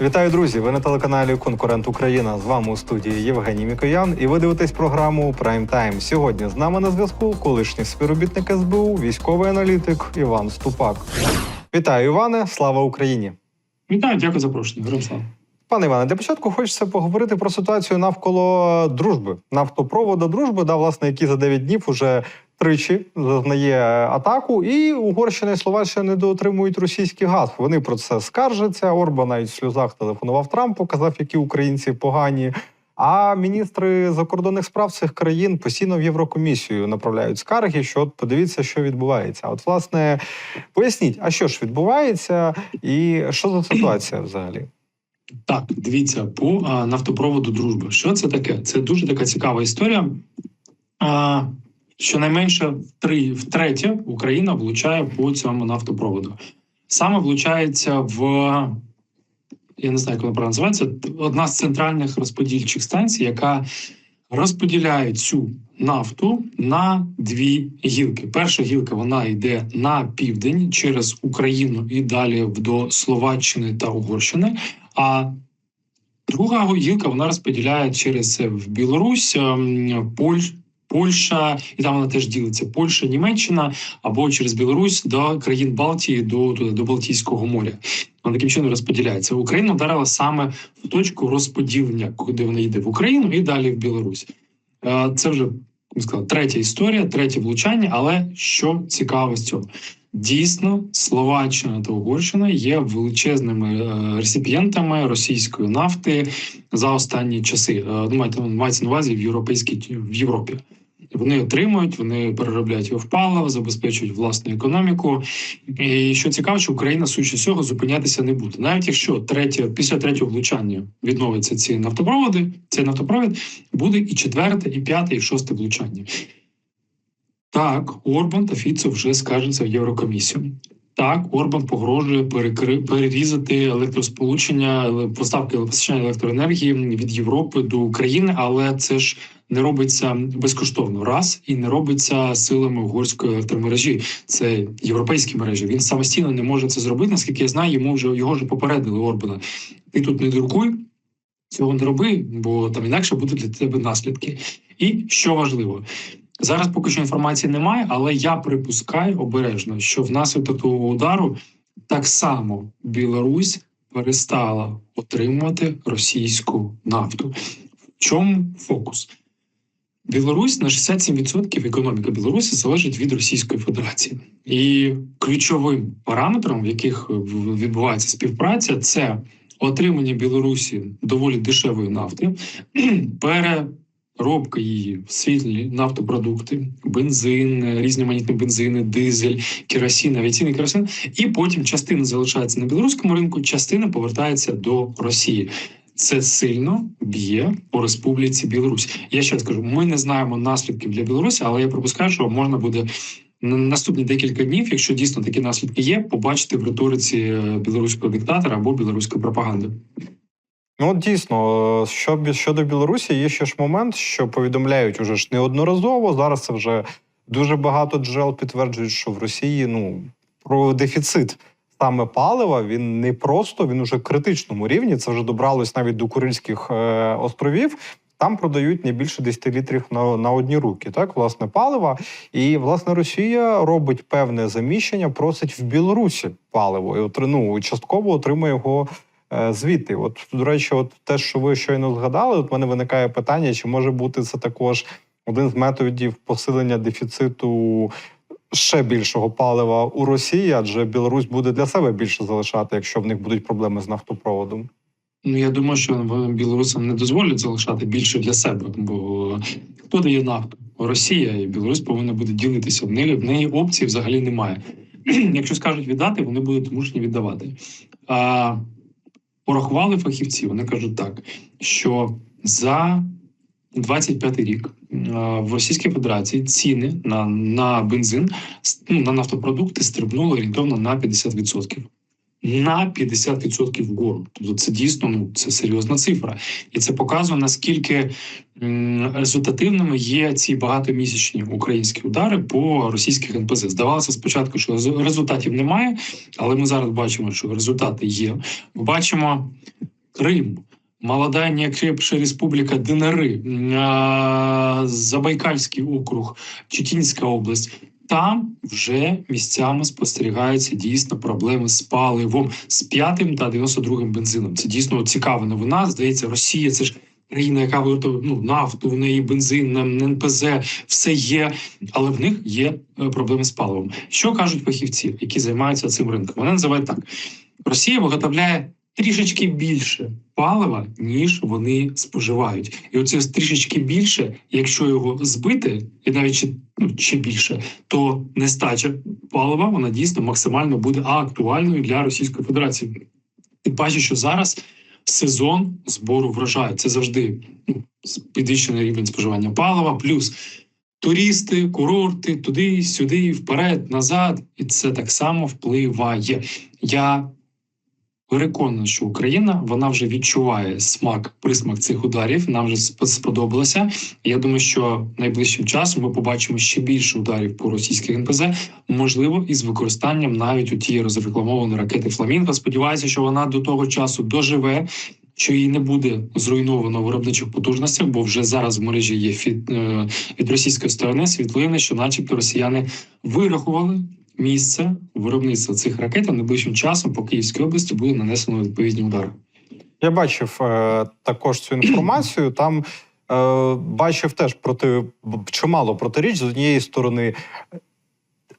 Вітаю, друзі! Ви на телеканалі Конкурент Україна. З вами у студії Євгеній Мікоян. І ви дивитесь програму Прайм Тайм. Сьогодні з нами на зв'язку колишній співробітник СБУ, військовий аналітик Іван Ступак. Вітаю, Іване! Слава Україні! Вітаю, дякую за запрошення. Героям слава. Пане Іване, для початку хочеться поговорити про ситуацію навколо дружби, нафтопроводу дружби, да, власне, який за 9 днів уже тричі зазнає атаку, і Угорщина і Словаччина недоотримують російський газ. Вони про це скаржаться. Орбан навіть в сльозах телефонував Трампу, казав, які українці погані. А міністри закордонних справ цих країн постійно в Єврокомісію направляють скарги. Що от подивіться, що відбувається. От, власне, поясніть, а що ж відбувається, і що за ситуація взагалі? Так, дивіться по нафтопроводу дружби. Що це таке? Це дуже така цікава історія. Щонайменше три втретє Україна влучає по цьому нафтопроводу. Саме влучається в я не знаю, як вона правильно називається. Одна з центральних розподільчих станцій, яка розподіляє цю нафту на дві гілки. Перша гілка вона йде на південь через Україну і далі до Словаччини та Угорщини. А друга гілка вона розподіляє через в Білорусь, ем, Польщ. Польща, і там вона теж ділиться Польща, Німеччина або через Білорусь до країн Балтії до до, до Балтійського моря. Вона таким чином розподіляється. Україна вдарила саме в точку розподілення, куди вона йде в Україну і далі в Білорусь. Е, Це вже сказав, третя історія, третє влучання. Але що цікаво з цього? Дійсно, Словаччина та Угорщина є величезними е, реципієнтами російської нафти за останні часи. Е, Ну, мається на увазі в європейській в Європі. Вони отримують, вони переробляють його в паливо, забезпечують власну економіку. І що цікаво, що Україна сучі всього зупинятися не буде. Навіть якщо третє, після третього влучання відновиться ці нафтопроводи, цей нафтопровід буде і четверте, і п'яте, і шосте влучання. Так, Орбан та Фіцо вже скаржаться в Єврокомісію. Так, Орбан погрожує перекри... перерізати електросполучення, поставки постачання електроенергії від Європи до України, але це ж не робиться безкоштовно раз і не робиться силами угорської електромережі. Це європейські мережі. Він самостійно не може це зробити. Наскільки я знаю, йому вже його вже попередили Орбана. Ти тут не дуркуй, цього не роби, бо там інакше будуть для тебе наслідки. І що важливо, зараз поки що інформації немає, але я припускаю обережно, що внаслідок того удару так само Білорусь перестала отримувати російську нафту. В чому фокус? Білорусь на 67% економіка Білорусі залежить від Російської Федерації, і ключовим параметром, в яких відбувається співпраця, це отримання Білорусі доволі дешевої нафти, переробка її в світлі нафтопродукти, бензин, різноманітні бензини, дизель, керосин, авіаційний керосин, і потім частина залишається на білоруському ринку, частина повертається до Росії. Це сильно б'є по республіці Білорусь. Я ще раз кажу, ми не знаємо наслідків для Білорусі, але я припускаю, що можна буде на наступні декілька днів, якщо дійсно такі наслідки є, побачити в риториці е, білоруського диктатора або білоруської пропаганди. Ну, от дійсно, що щодо Білорусі, є ще ж момент, що повідомляють уже ж неодноразово. Зараз це вже дуже багато джерел підтверджують, що в Росії ну про дефіцит саме палива він не просто він уже критичному рівні. Це вже добралось навіть до Курильських е, островів. Там продають не більше 10 літрів на, на одні руки, так власне палива. І власне Росія робить певне заміщення, просить в Білорусі паливо і отри- ну, частково отримує його е, звідти. От до речі, от те, що ви щойно згадали, от мене виникає питання, чи може бути це також один з методів посилення дефіциту ще більшого палива у Росії, адже Білорусь буде для себе більше залишати, якщо в них будуть проблеми з нафтопроводом. Ну я думаю, що білорусам не дозволять залишати більше для себе, бо хто дає нафту? Росія і Білорусь повинна буде ділитися. В неї в неї опції взагалі немає. Якщо скажуть віддати, вони будуть мушені віддавати. А порахували фахівці. Вони кажуть так, що за 25 рік в Російській Федерації ціни на, на бензин, ну, на нафтопродукти стрибнули орієнтовно на 50%. на 50% вгору. Тобто це дійсно ну це серйозна цифра, і це показує наскільки результативними є ці багатомісячні українські удари по російських НПЗ. Здавалося спочатку, що рез- результатів немає, але ми зараз бачимо, що результати є. Ми бачимо Крим. Молода і неокрепша республіка ДНР, Забайкальський округ, Читінська область. Там вже місцями спостерігаються дійсно проблеми з паливом з п'ятим та 92-м бензином. Це дійсно цікава новина. Здається, Росія це ж країна, яка ну, нафту, в неї бензин, НПЗ, все є, але в них є е, проблеми з паливом. Що кажуть фахівці, які займаються цим ринком? Вони називають так: Росія виготовляє трішечки більше палива, ніж вони споживають. І оце трішечки більше, якщо його збити, і навіть ще, ну, ще більше, то нестача палива вона дійсно максимально буде актуальною для Російської Федерації. Ти бачиш, що зараз сезон збору врожаю. Це завжди ну, підвищений рівень споживання палива, плюс туристи, курорти, туди, сюди, вперед, назад, і це так само впливає. Я переконаний, що Україна вона вже відчуває смак, присмак цих ударів. Нам вже сп- сподобалося. Я думаю, що найближчим часом ми побачимо ще більше ударів по російських НПЗ, можливо, із використанням навіть у тієї розрекламованої ракети Фламінго. Сподіваюся, що вона до того часу доживе. Що її не буде зруйновано виробничих потужностях, бо вже зараз в мережі є фід, е, від російської сторони світлини, що, начебто, росіяни вирахували місце виробництва цих ракет а найближчим часом по Київській області буде нанесено відповідні удари. Я бачив е, також цю інформацію. Там е, бачив теж проти чимало протиріч з однієї сторони.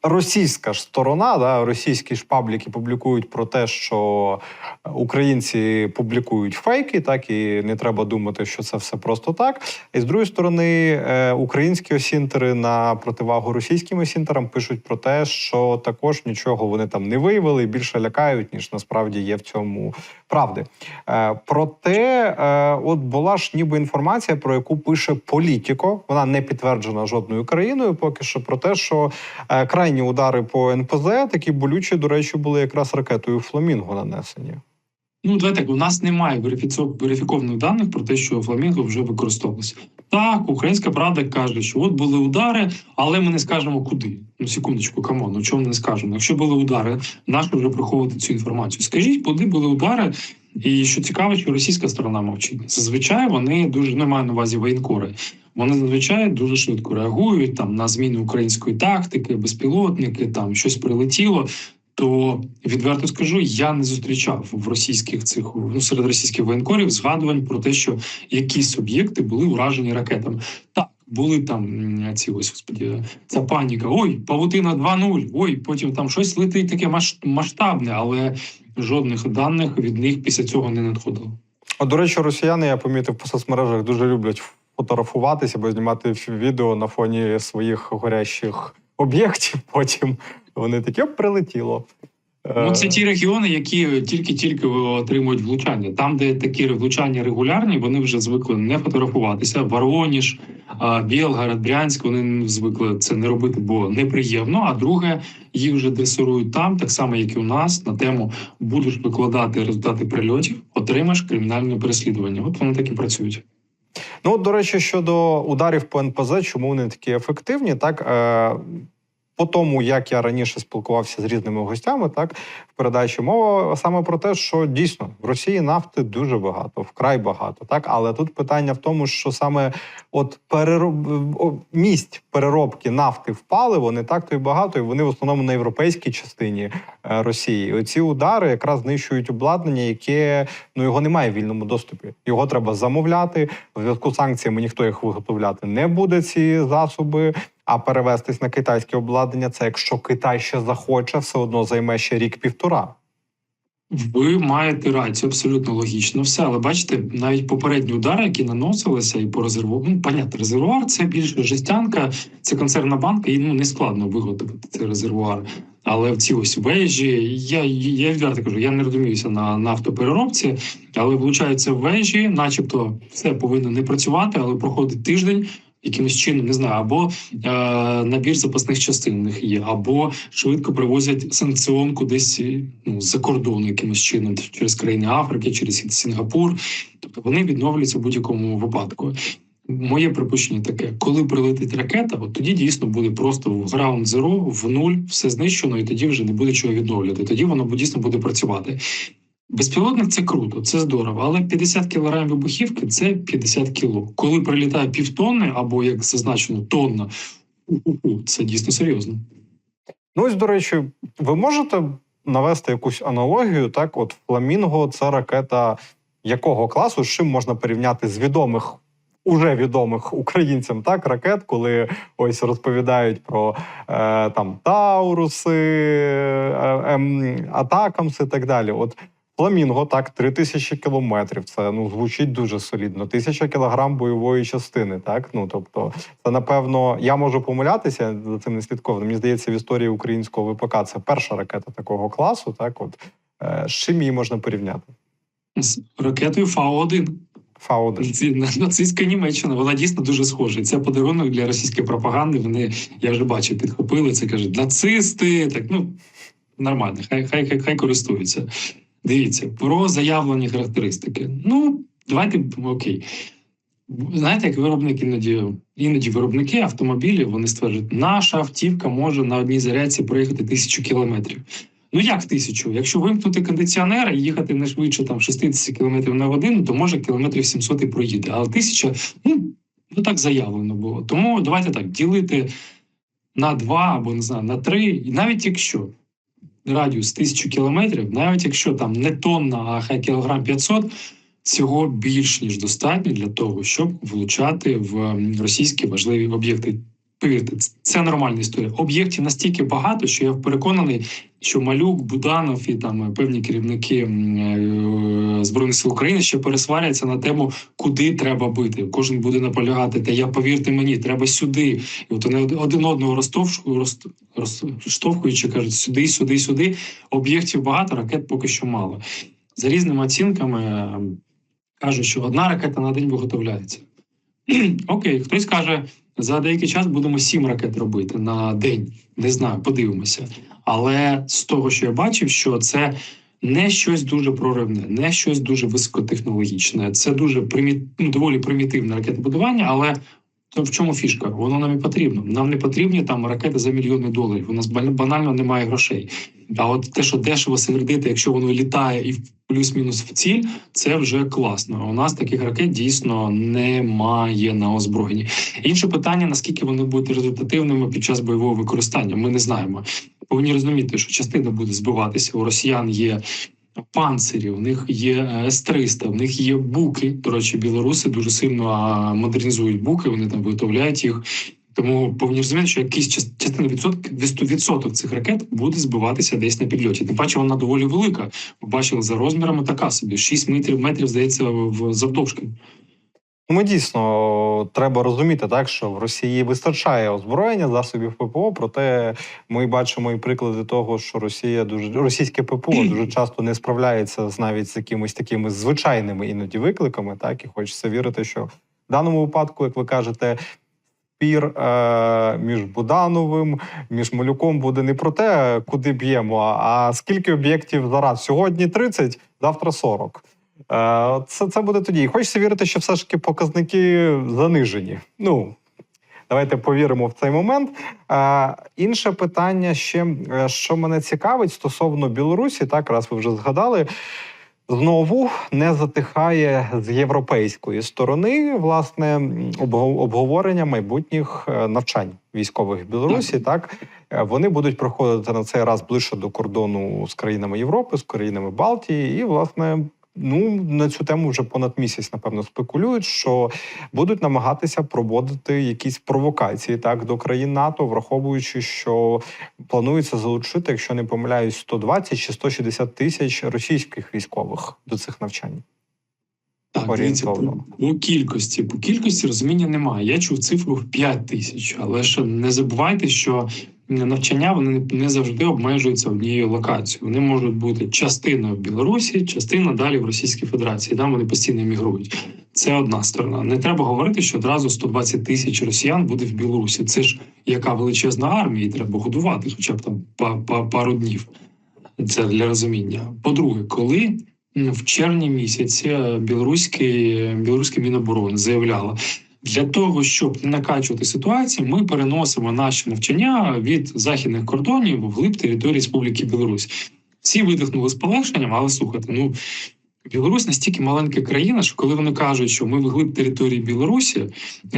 Російська ж сторона, да, російські ж пабліки публікують про те, що українці публікують фейки, так і не треба думати, що це все просто так. І з другої сторони, е, українські осінтери на противагу російським осінтерам пишуть про те, що також нічого вони там не виявили, більше лякають, ніж насправді є в цьому правди. Е, Проте, е, от була ж ніби інформація, про яку пише Політіко. Вона не підтверджена жодною країною, поки що про те, що е, крайні удари по НПЗ такі болючі, до речі, були якраз ракетою Фламінго нанесені. Ну, давайте так, у нас немає верифікованих даних про те, що фламінго вже використовувався. Так, українська правда каже, що от були удари, але ми не скажемо куди. Ну, секундочку, камон, ну чому не скажемо? Якщо були удари, нащо вже приховувати цю інформацію? Скажіть, куди були удари? І що цікаво, що російська сторона мовчить. Зазвичай вони дуже не маю на увазі воєнкори. Вони зазвичай дуже швидко реагують там на зміни української тактики, безпілотники, там щось прилетіло. То відверто скажу, я не зустрічав в російських цих ну, серед російських воєнкорів згадувань про те, що якісь об'єкти були уражені ракетами. Так, були там ці ось господі, ця паніка. Ой, павутина 2.0, Ой, потім там щось летить таке масштабне, але жодних даних від них після цього не надходило. От, до речі, росіяни, я помітив по соцмережах, дуже люблять фотографуватися або знімати відео на фоні своїх горящих об'єктів. Потім вони таке прилетіло. Е, Ну, це ті регіони, які тільки-тільки отримують влучання. Там, де такі влучання регулярні, вони вже звикли не фотографуватися. Вороніж, а, Білгород, Брянськ, вони звикли це не робити, бо неприємно. А друге, їх вже дресирують там, так само як і у нас, на тему будеш викладати результати прильотів, отримаєш кримінальне переслідування. От вони так і працюють. Ну, от, до речі, щодо ударів по НПЗ, чому вони такі ефективні, так е, по тому, як я раніше спілкувався з різними гостями, так передачі мова саме про те, що дійсно в Росії нафти дуже багато, вкрай багато, так але тут питання в тому, що саме от перероб місць переробки нафти в паливо не так то й багато, і вони в основному на європейській частині е, Росії. Оці удари якраз знищують обладнання, яке ну його немає в вільному доступі. Його треба замовляти. В зв'язку з санкціями ніхто їх виготовляти не буде. Ці засоби. А перевестись на китайське обладнання, це якщо Китай ще захоче, все одно займе ще рік-півтора. Ви маєте рацію, абсолютно логічно все. Але бачите, навіть попередні удари, які наносилися, і по резерву, ну, понятно, резервуар це більше жестянка, це консервна банка, і ну не складно виготовити цей резервуар. Але в ці ось вежі, я, я відверто кажу, я не розуміюся на нафтопереробці, але влучаються вежі, начебто все повинно не працювати, але проходить тиждень. Якимось чином, не знаю, або е, набір запасних частин у них є, або швидко привозять санкціон кудись е, ну, з-за кордону якимось чином через країни Африки, через Сінгапур. Тобто вони відновлюються в будь-якому випадку. Моє припущення таке: коли прилетить ракета, от тоді дійсно буде просто в ground zero, в нуль, все знищено, і тоді вже не буде чого відновлювати. Тоді воно дійсно буде працювати. Безпілотник це круто, це здорово, але 50 кілограмів вибухівки це 50 кіло. Коли прилітає півтонни, або як зазначено, тонна, це дійсно серйозно. Ну, ось, до речі, ви можете навести якусь аналогію? Так, от Фламінго це ракета якого класу, з чим можна порівняти з відомих, уже відомих українцям так, ракет, коли ось розповідають про е, там Тауруси, е, ем, Атакамси і так далі. От Фламінго, так, 3000 кілометрів. Це ну звучить дуже солідно. Тисяча кілограм бойової частини. Так, ну тобто, це напевно, я можу помилятися за цим не слідково. Мені здається, в історії українського ВПК це перша ракета такого класу. Так, от е, з чим її можна порівняти? З ракетою Фау-1. Фау-1. Нацистська Німеччина, вона дійсно дуже схожа. Це подарунок для російської пропаганди. Вони, я вже бачив, підхопили це, кажуть, нацисти. Так, ну нормально, хай, хай, хай, хай користуються. Дивіться, про заявлені характеристики. Ну, давайте окей. Знаєте, як виробник іноді, іноді виробники автомобілів вони стверджують, наша автівка може на одній зарядці проїхати тисячу кілометрів. Ну як тисячу? Якщо вимкнути кондиціонер і їхати не швидше там 60 км на годину, то може кілометрів 700 і проїде. Але тисяча, ну, ну так заявлено було. Тому давайте так ділити на два або не знаю, на три, і навіть якщо радіус тисячу кілометрів, навіть якщо там не тонна, а хай кілограм 500, цього більш ніж достатньо для того, щоб влучати в російські важливі об'єкти. Повірте, це нормальна історія. Об'єктів настільки багато, що я переконаний, що Малюк, Буданов і там е, певні керівники е, збройних сил України ще пересваряться на тему, куди треба бити. Кожен буде наполягати. Та я повірте мені, треба сюди. І от вони один одного розштовхуючи, кажуть сюди, сюди, сюди. Об'єктів багато, ракет поки що мало. За різними оцінками е, кажуть, що одна ракета на день виготовляється. Окей, хтось каже, за деякий час будемо сім ракет робити на день. Не знаю, подивимося. Але з того, що я бачив, що це не щось дуже проривне, не щось дуже високотехнологічне. Це дуже примі... ну, доволі примітивне ракетобудування, але то в чому фішка? Воно нам і потрібно. Нам не потрібні там ракети за мільйони доларів. У нас бан- банально немає грошей. А от те, що дешево середити, якщо воно літає і плюс-мінус в ціль, це вже класно. У нас таких ракет дійсно немає на озброєнні. Інше питання: наскільки вони будуть результативними під час бойового використання, ми не знаємо. Повинні розуміти, що частина буде збиватися. У росіян є панцирі, у них є е, С-300, у них є буки. До речі, білоруси дуже сильно модернізують буки, вони там виготовляють їх. Тому повинні розуміти, що якийсь час- частина відсоток відсоток цих ракет буде збиватися десь на підльоті. Тим паче вона доволі велика. Побачили за розмірами така собі 6 метрів, метрів здається, в завдовжки. Ну, Ми дійсно треба розуміти, так що в Росії вистачає озброєння засобів ППО, проте ми бачимо і приклади того, що Росія дуже російське ППО дуже часто не справляється з навіть з якимись такими звичайними іноді викликами. Так і хочеться вірити, що в даному випадку, як ви кажете. Пір е, між Будановим, між Малюком буде не про те, куди б'ємо, а скільки об'єктів зараз. Сьогодні 30, завтра 40. Це, це буде тоді. І хочеться вірити, що все ж таки показники занижені. Ну, давайте повіримо в цей момент. Інше питання ще, е, що мене цікавить стосовно Білорусі, так, раз ви вже згадали. Знову не затихає з європейської сторони власне обговорення майбутніх е, навчань військових в Білорусі. Так Е, вони будуть проходити на цей раз ближче до кордону з країнами Європи, з країнами Балтії, і власне. Ну на цю тему вже понад місяць, напевно, спекулюють, що будуть намагатися проводити якісь провокації так до країн НАТО, враховуючи, що планується залучити, якщо не помиляюсь, 120 чи 160 тисяч російських військових до цих навчань. Так, дивіться, по, по кількості. По кількості розуміння немає. Я чув цифру в 5 тисяч, але ж не забувайте, що навчання вони не- завжди обмежуються однією локацією. Вони можуть бути частиною в Білорусі, частина далі в Російській Федерації. Там вони постійно мігрують. Це одна сторона. Не треба говорити, що одразу 120 тисяч росіян буде в Білорусі. Це ж яка величезна армія, і треба годувати, хоча б там па- па- пару днів. Це для розуміння. По-друге, коли в червні місяці е, білоруський, Міноборони заявляло, для того, щоб не накачувати ситуацію, ми переносимо наші навчання від західних кордонів вглиб території Республіки Білорусь. Всі видихнули з полегшенням, але слухайте, ну Білорусь настільки маленька країна, що коли вони кажуть, що ми вглиб території Білорусі,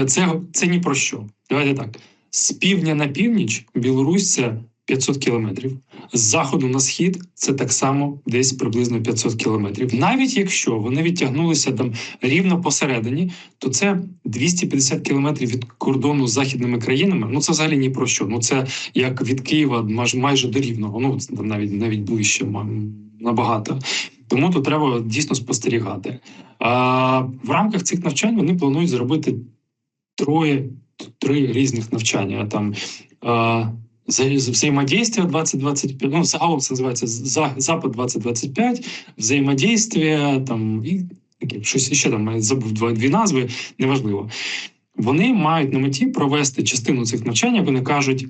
це, це ні про що. Давайте так: з півдня на північ Білорусь це 500 кілометрів. З заходу на схід це так само десь приблизно 500 кілометрів. Навіть якщо вони відтягнулися там рівно посередині, то це 250 кілометрів від кордону з західними країнами. Ну це взагалі ні про що. Ну це як від Києва маж- майже до Рівного. Ну це навіть навіть ближче набагато. Тому тут треба дійсно спостерігати. А, в рамках цих навчань вони планують зробити троє три різних навчання. Там взаимодействие 2025, ну, загалом це називається «За- Запад 2025, взаимодействие, там, і щось ще там, забув дві назви, неважливо. Вони мають на меті провести частину цих навчань, вони кажуть,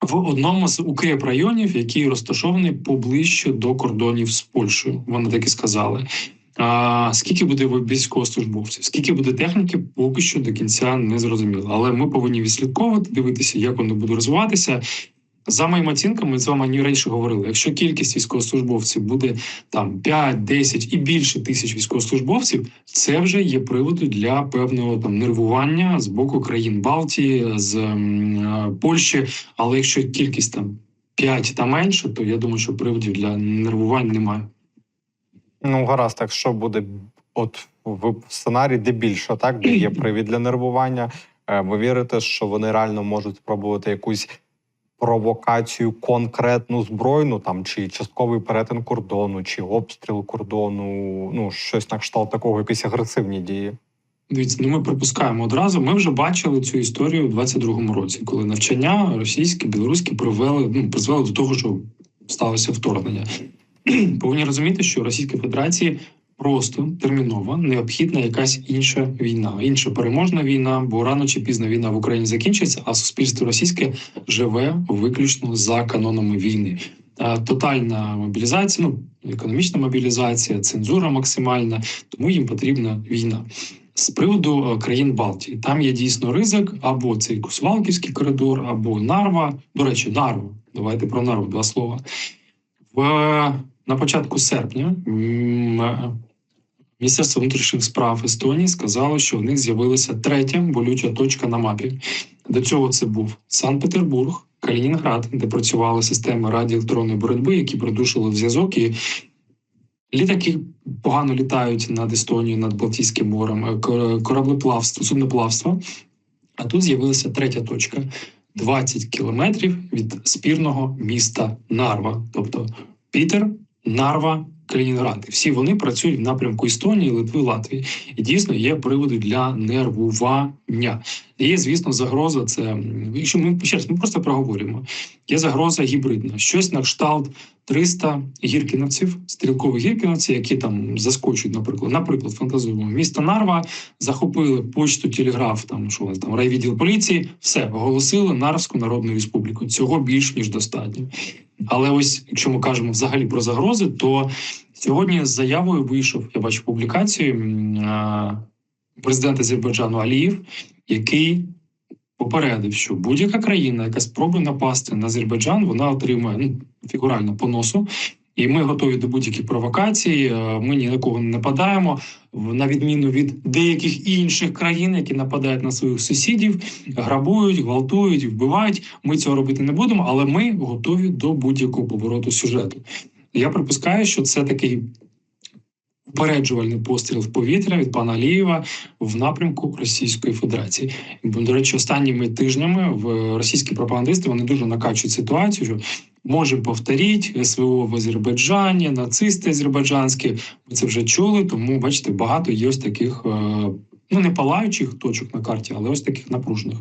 в одному з укріп районів, який розташований поближче до кордонів з Польщею. Вони так і сказали. А, скільки буде військовослужбовців, скільки буде техніки, поки що до кінця не зрозуміло. Але ми повинні відслідковувати, дивитися, як воно буде розвиватися. За моїми оцінками, ми з вами ні раніше говорили. Якщо кількість військовослужбовців буде там 5, 10 і більше тисяч військовослужбовців, це вже є приводом для певного там нервування з боку країн Балтії, з е, Польщі. Але якщо кількість там 5 та менше, то я думаю, що приводів для нервувань немає. Ну, гаразд, якщо буде от в сценарії, де більше, так, де є привід для нервування, е, ви вірите, що вони реально можуть спробувати якусь провокацію конкретну збройну, там чи частковий перетин кордону, чи обстріл кордону, ну щось на кшталт такого, якісь агресивні дії. Дивіться, ну ми припускаємо одразу. Ми вже бачили цю історію у 22-му році, коли навчання російське, білоруське привели ну призвели до того, що сталося вторгнення. Повинні розуміти, що Російській Федерації просто терміново необхідна якась інша війна, інша переможна війна, бо рано чи пізно війна в Україні закінчиться, а суспільство російське живе виключно за канонами війни. Тотальна мобілізація, ну економічна мобілізація, цензура максимальна, тому їм потрібна війна. З приводу е, країн Балтії там є дійсно ризик або цей Кусвалківський коридор, або Нарва. До речі, Нарва. Давайте про Нарву два слова. В, на початку серпня е, Міністерство внутрішніх справ Естонії сказало, що в них з'явилася третя болюча точка на мапі. До цього це був Санкт-Петербург, Калінінград, де працювали системи радіоелектронної боротьби, які придушили зв'язок і Літаки погано літають над Естонією, над Балтійським морем, е, кораблеплавство, судноплавство. А тут з'явилася третя точка 20 кілометрів від спірного міста Нарва, тобто Пітер, Нарва, Калінінград. Всі вони працюють в напрямку Естонії, Литви, Латвії. І дійсно є приводи для нервування. Є, звісно, загроза. Це якщо ми ще раз ми просто проговорюємо. Є загроза гібридна, щось на кшталт 300 гіркіновців, стрілкових гіркіновців, які там заскочують, наприклад, наприклад, фантазуємо місто Нарва, захопили почту, телеграф, там що там райвідділ поліції, все оголосили Нарвську Народну Республіку. Цього більш ніж достатньо. Але ось якщо ми кажемо взагалі про загрози, то сьогодні з заявою вийшов, я бачу публікацію президента Азербайджану Аліїв, який попередив, що будь-яка країна, яка спробує напасти на Азербайджан, вона отримує ну, фігурально по носу. І ми готові до будь-яких провокацій. е, Ми ні на кого не нападаємо, на відміну від деяких інших країн, які нападають на своїх сусідів, грабують, гвалтують, вбивають. Ми цього робити не будемо, але ми готові до будь-якого повороту сюжету. Я припускаю, що це такий упереджувальний постріл в повітря від пана Алієва в напрямку Російської Федерації. До речі, останніми тижнями в російські пропагандисти вони дуже накачують ситуацію, що можемо повторити СВО в Азербайджані, нацисти азербайджанські. Ми це вже чули. Тому бачите, багато є ось таких е, ну не палаючих точок на карті, але ось таких напружених.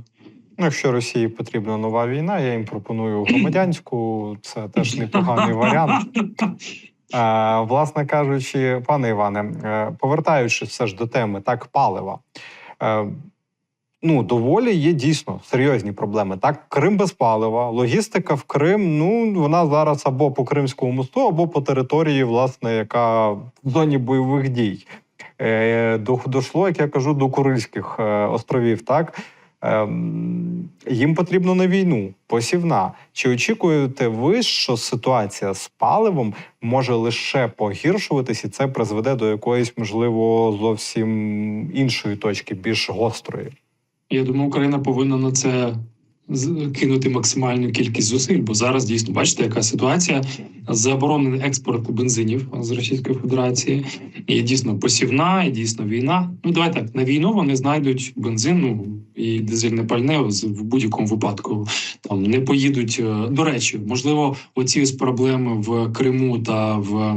Ну, якщо Росії потрібна нова війна, я їм пропоную громадянську. Це теж непоганий варіант. Е, власне кажучи, пане Іване, е, повертаючись все ж до теми так палива. Е, ну, доволі є дійсно серйозні проблеми. Так, Крим без палива, логістика в Крим. Ну вона зараз або по Кримському мосту, або по території, власне, яка в зоні бойових дій. Е, до- Дошло, як я кажу, до Курильських е, островів. Так Ем, їм потрібно на війну посівна. Чи очікуєте ви, що ситуація з паливом може лише погіршуватись, і це призведе до якоїсь, можливо, зовсім іншої точки, більш гострої? Я думаю, Україна повинна на це кинути максимальну кількість зусиль, бо зараз дійсно бачите, яка ситуація заборонений експорт бензинів з Російської Федерації. І дійсно посівна, і дійсно війна. Ну давай так на війну вони знайдуть бензин ну, і дизельне пальне з- в будь-якому випадку. Там не поїдуть. е, До речі, можливо, оці ось проблеми в Криму та в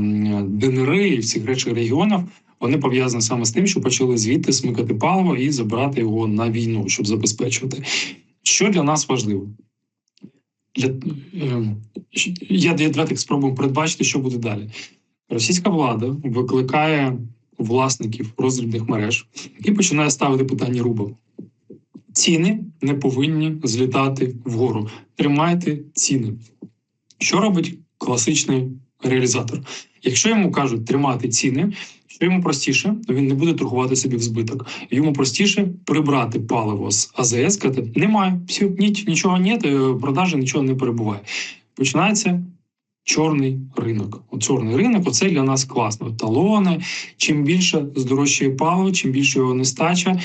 ДНР і всіх інших регіонах. Вони пов'язані саме з тим, що почали звідти смикати паливо і забирати його на війну, щоб забезпечувати. Що для нас важливо? Для, е, я, давайте спробуємо передбачити, що буде далі. Російська влада викликає власників роздрібних мереж і починає ставити питання рубом. Ціни не повинні злітати вгору. Тримайте ціни. Що робить класичний реалізатор? Якщо йому кажуть тримати ціни, що йому простіше, то він не буде торгувати собі в збиток. Йому простіше прибрати паливо з АЗС, сказати, немає, всі, ніч, нічого ні, продажі нічого не перебуває. Починається чорний ринок. От чорний ринок оце для нас класно. Талони. Чим більше здорожчає паливо, чим більше його нестача,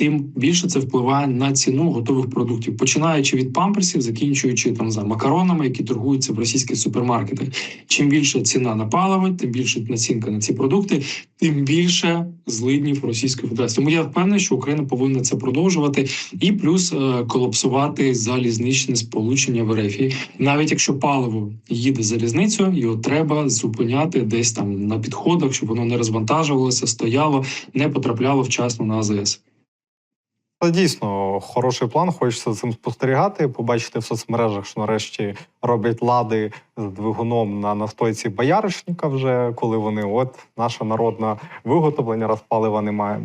тим більше це впливає на ціну готових продуктів, починаючи від памперсів, закінчуючи там за макаронами, які торгуються в російських супермаркетах. Чим більше ціна на паливо, тим більше націнка на ці продукти, тим більше злиднів Російської Федерації. Тому я впевнений, що Україна повинна це продовжувати і плюс е, колапсувати залізничне сполучення в РФ. Навіть якщо паливо їде залізницею, його треба зупиняти десь там на підходах, щоб воно не розвантажувалося, стояло, не потрапляло вчасно на АЗС. Це дійсно хороший план. Хочеться цим спостерігати, побачити в соцмережах, що нарешті роблять лади з двигуном на настойці бояришника, вже коли вони от наше народне виготовлення розпалива немає.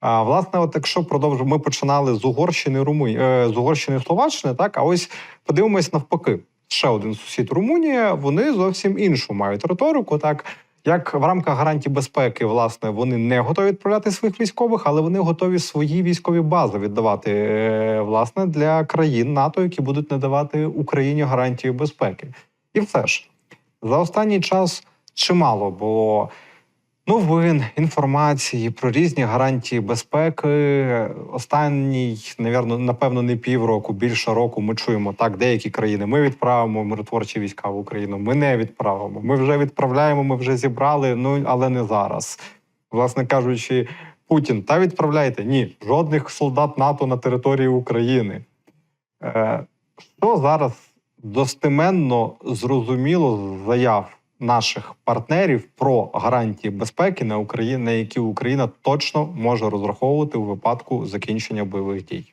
А власне, от якщо продовжимо, ми починали з Угорщини, Румунії, е, з Угорщини Словаччини, так а ось подивимось навпаки. Ще один сусід Румунія. Вони зовсім іншу мають риторику. Так як в рамках гарантій безпеки, власне, вони не готові відправляти своїх військових, але вони готові свої військові бази віддавати е, власне для країн НАТО, які будуть надавати Україні гарантію безпеки. І все ж за останній час чимало було новин, інформації про різні гарантії безпеки. Останній, навірно, напевно, не півроку, більше року. Ми чуємо так, деякі країни ми відправимо миротворчі війська в Україну. Ми не відправимо. Ми вже відправляємо, ми вже зібрали. Ну але не зараз. Власне кажучи, Путін та відправляйте ні, жодних солдат НАТО на території України. Е, що зараз достеменно зрозуміло з заяв наших партнерів про гарантії безпеки на Україні, на які Україна точно може розраховувати у випадку закінчення бойових дій?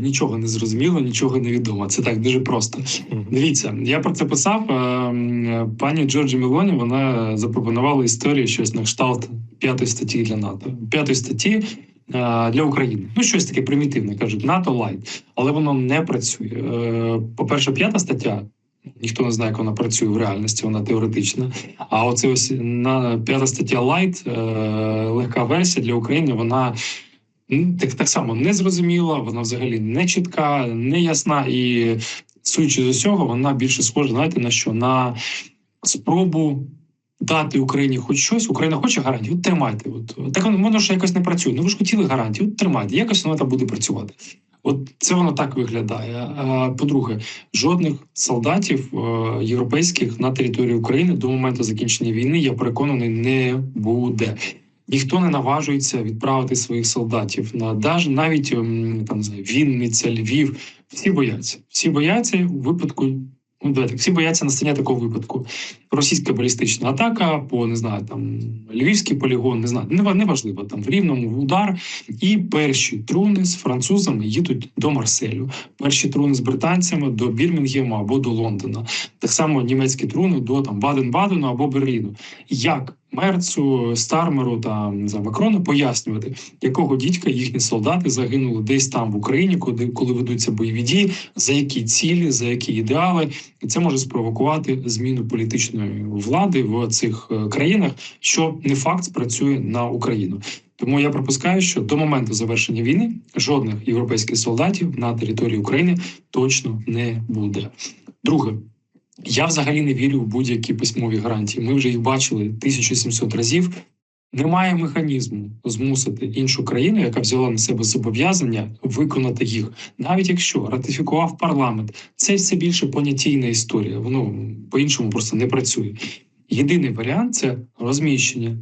Нічого не зрозуміло, нічого не відомо. Це так дуже просто. Дивіться, я про це писав. Е, Пані Джорджі Мелоні вона запропонувала історію щось на кшталт п'ятої статті для НАТО. П'ятої статті е, для України. Ну, щось таке примітивне, кажуть, НАТО лайт, але воно не працює. Е, По-перше, п'ята стаття. Ніхто не знає, як вона працює в реальності, вона теоретична. А оце ось на п'ята стаття Лайт, е, легка версія для України, вона так, так само не зрозуміла, вона взагалі не чітка, не ясна, і судячи з усього, вона більше схожа, знаєте, на що? На спробу дати Україні хоч щось. Україна хоче гарантії, от тримайте. От так воно ж якось не працює. Ну ви ж хотіли гарантії, от тримайте. Якось воно там буде працювати. От це воно так виглядає. По-друге, жодних солдатів е, європейських на території України до моменту закінчення війни, я переконаний, не буде. Ніхто не наважується відправити своїх солдатів на даже навіть ем, там Вінниця, Львів. Всі бояться. Всі бояться у випадку Ну, всі бояться настання такого випадку. Російська балістична атака по не знаю, там львівський полігон, не знаю, не неважливо, там в рівному удар. І перші труни з французами їдуть до Марселю. Перші труни з британцями до Бірмінгема або до Лондона. Так само німецькі труни до там Баден-Бадену або Берліну. Як Мерцу, Стармеру та знаю, Макрону пояснювати, якого дідька їхні солдати загинули десь там в Україні, коли, коли ведуться бойові дії, за які цілі, за які ідеали, і це може спровокувати зміну політичної влади в цих е, країнах, що не факт спрацює на Україну. Тому я припускаю, що до моменту завершення війни жодних європейських солдатів на території України точно не буде. Друге, я взагалі не вірю в будь-які письмові гарантії. Ми вже їх бачили 1700 разів. Немає механізму змусити іншу країну, яка взяла на себе зобов'язання, виконати їх, навіть якщо ратифікував парламент. Це все більше понятійна історія. Воно по-іншому просто не працює. Єдиний варіант це розміщення.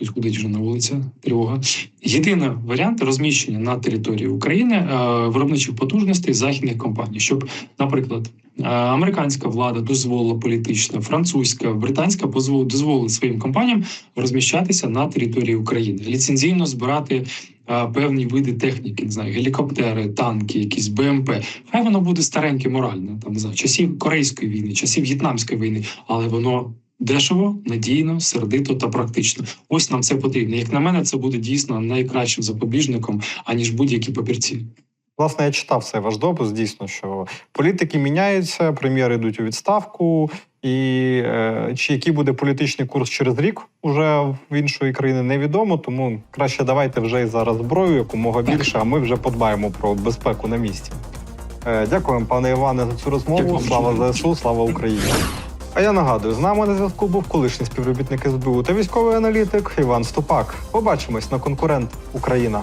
Вже на вулиці, тривога. Єдиний варіант розміщення на території України е, виробничих потужностей західних компаній, щоб, наприклад, е, американська влада дозволила політична, французька, британська дозволили своїм компаніям розміщатися на території України, ліцензійно збирати е, певні види техніки, не знаю, гелікоптери, танки, якісь БМП. Хай воно буде стареньке морально, там не знаю, часів Корейської війни, часів В'єтнамської війни, але воно. Дешево, надійно, сердито та практично. Ось нам це потрібно. Як на мене, це буде дійсно найкращим запобіжником, аніж будь-які папірці. Власне, я читав цей ваш допис. Дійсно, що політики міняються, прем'єри йдуть у відставку, і е, чи який буде політичний курс через рік уже в іншої країни невідомо. Тому краще давайте вже і зараз зброю якомога більше, а ми вже подбаємо про безпеку на місці. Е, дякуємо, пане Іване, за цю розмову. Дякую. Слава ЗСУ, слава Україні. А я нагадую, з нами на зв'язку був колишній співробітник СБУ та військовий аналітик Іван Ступак. Побачимось на конкурент Україна.